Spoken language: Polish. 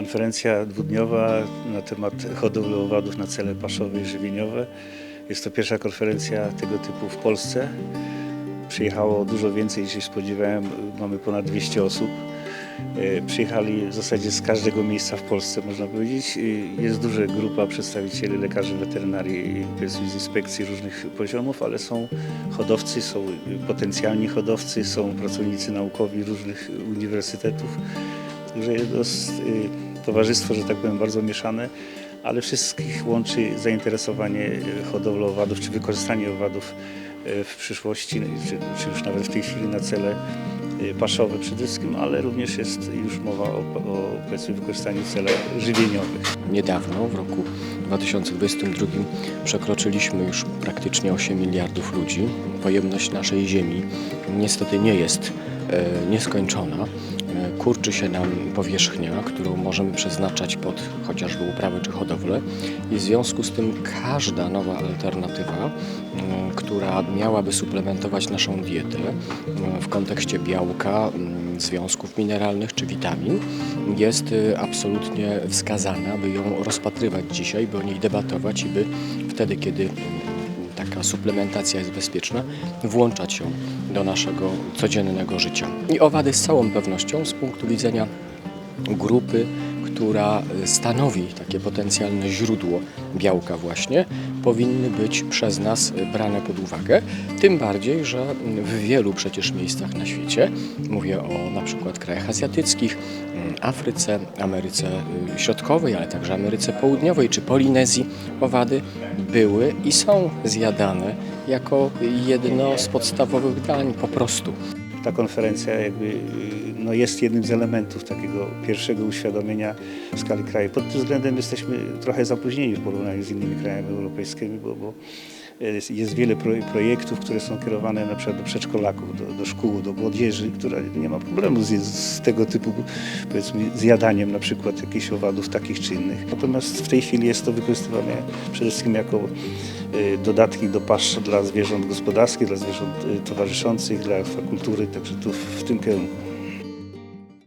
Konferencja dwudniowa na temat hodowli owadów na cele paszowe i żywieniowe. Jest to pierwsza konferencja tego typu w Polsce. Przyjechało dużo więcej niż się spodziewałem. Mamy ponad 200 osób. E, Przyjechali w zasadzie z każdego miejsca w Polsce, można powiedzieć. E, Jest duża grupa przedstawicieli lekarzy weterynarii, z inspekcji różnych poziomów, ale są hodowcy, są potencjalni hodowcy, są pracownicy naukowi różnych uniwersytetów. Także jest y, towarzystwo, że tak powiem, bardzo mieszane, ale wszystkich łączy zainteresowanie y, hodowlą owadów, czy wykorzystanie owadów y, w przyszłości, czy, czy już nawet w tej chwili na cele y, paszowe przede wszystkim, ale również jest już mowa o, o powiedzmy, wykorzystaniu celach żywieniowych. Niedawno, w roku 2022, przekroczyliśmy już praktycznie 8 miliardów ludzi. Pojemność naszej Ziemi niestety nie jest e, nieskończona. Kurczy się nam powierzchnia, którą możemy przeznaczać pod chociażby uprawę czy hodowlę. I w związku z tym każda nowa alternatywa, która miałaby suplementować naszą dietę w kontekście białka, związków mineralnych czy witamin, jest y, absolutnie wskazana, by ją rozpatrywać dzisiaj, by o niej debatować i by wtedy, kiedy taka suplementacja jest bezpieczna, włączać ją do naszego codziennego życia. I owady z całą pewnością z punktu widzenia grupy, która y, stanowi takie potencjalne źródło białka właśnie, powinny być przez nas y, brane pod uwagę. Tym bardziej, że w wielu przecież miejscach na świecie, mówię o na przykład krajach azjatyckich, mm, Afryce, Ameryce y, Środkowej, ale także Ameryce Południowej czy Polinezji, owady były i są zjadane jako jedno z podstawowych dań po prostu. Ta konferencja jakby y, no jest jednym z elementów takiego pierwszego uświadomienia w skali kraju. Pod tym względem jesteśmy trochę zapóźnieni w porównaniu z innymi krajami europejskimi, bo, bo jest, jest wiele pro, projektów, które są kierowane na przykład do przedszkolaków, do, do szkół, do młodzieży, która nie ma problemu z, z tego typu powiedzmy zjadaniem na przykład jakichś owadów takich czy innych. Natomiast w tej chwili jest to wykorzystywane przede wszystkim jako y, dodatki do pasz dla zwierząt gospodarskich, dla zwierząt y, towarzyszących, dla akwakultury, także tu w tym kierunku.